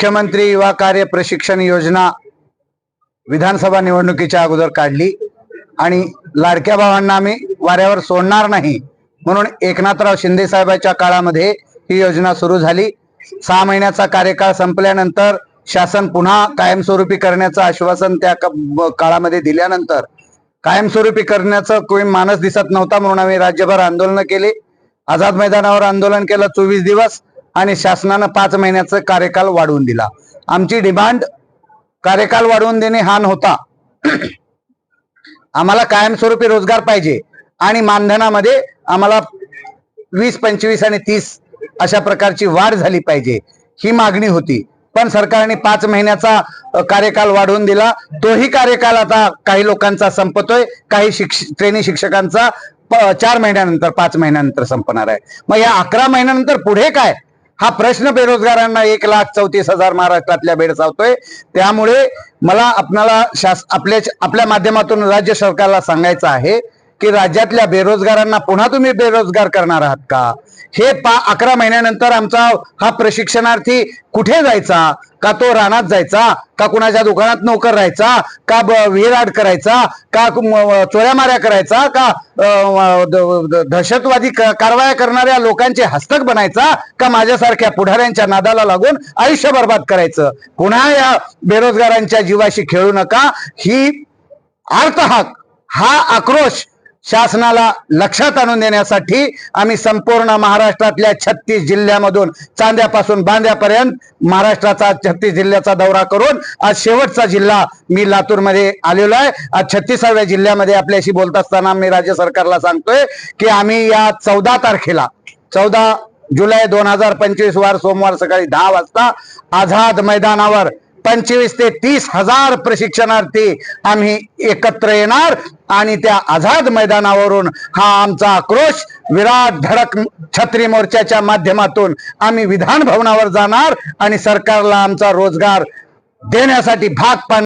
मुख्यमंत्री युवा कार्य प्रशिक्षण योजना विधानसभा निवडणुकीच्या अगोदर काढली. आणि लाडक्या भावांना आम्ही वाऱ्यावर सोडणार नाही म्हणून एकनाथराव शिंदे साहेबांच्या काळामध्ये ही योजना सुरू झाली. सहा महिन्याचा कार्यकाळ संपल्यानंतर शासन पुन्हा कायमस्वरूपी करण्याचं आश्वासन त्या काळामध्ये दिल्यानंतर कायमस्वरूपी करण्याचं कोणी मानस दिसत नव्हता म्हणून आम्ही राज्यभर आंदोलन केले. आझाद मैदानावर आंदोलन केलं चोवीस दिवस. आणि शासनानं पाच महिन्याचा कार्यकाल वाढवून दिला. आमची डिमांड कार्यकाल वाढवून देणे हा नव्हता. आम्हाला कायमस्वरूपी रोजगार पाहिजे आणि मानधनामध्ये आम्हाला वीस पंचवीस आणि तीस अशा प्रकारची वाढ झाली पाहिजे ही मागणी होती. पण सरकारने पाच महिन्याचा कार्यकाल वाढवून दिला. तोही कार्यकाल आता काही लोकांचा संपतोय. काही शिक्ष ट्रेनी शिक्षकांचा चार महिन्यानंतर पाच महिन्यानंतर संपणार आहे. मग या अकरा महिन्यानंतर पुढे काय? हा प्रश्न बेरोजगारांना एक लाख चौतीस हजार महाराष्ट्रातल्या भेडसावतोय त्यामुळे मला आपणाला शास आपल्या आपल्या माध्यमातून राज्य सरकारला सांगायचं आहे की राज्यातल्या बेरोजगारांना पुन्हा तुम्ही बेरोजगार करणार आहात का? हे पा अकरा महिन्यानंतर आमचा हा प्रशिक्षणार्थी कुठे जायचा? का तो रानात जायचा? का कुणाच्या दुकानात नोकर राहायचा? का विराड करायचा? का चोऱ्या माऱ्या करायचा? का दहशतवादी कारवाया करणाऱ्या लोकांचे हस्तक बनायचा? का माझ्यासारख्या पुढाऱ्यांच्या नादाला लागून आयुष्य बर्बाद करायचं? पुन्हा या बेरोजगारांच्या जीवाशी खेळू नका. ही अर्थहाक हा आक्रोश शासनाला लक्षात आणून देण्यासाठी आम्ही संपूर्ण महाराष्ट्रातल्या छत्तीस जिल्ह्यामधून चांद्यापासून बांद्यापर्यंत महाराष्ट्राचा छत्तीस जिल्ह्याचा दौरा करून आज शेवटचा जिल्हा मी लातूरमध्ये आलेलो आहे. आज छत्तीसाव्या जिल्ह्यामध्ये आपल्याशी बोलत असताना मी राज्य सरकारला सांगतोय की आम्ही या चौदा तारखेला चौदा जुलै दोन हजार पंचवीस वार सोमवार सकाळी दहा वाजता आझाद मैदानावर पंचवीस ते तीस हजार प्रशिक्षणार्थी आम्ही एकत्र येणार आणि त्या आझाद मैदानावरून हा आमचा आक्रोश विराट धडक छत्री मोर्चाच्या माध्यमातून आम्ही विधान भवनावर जाणार आणि सरकारला आमचा रोजगार देण्यासाठी भाग पाडणार.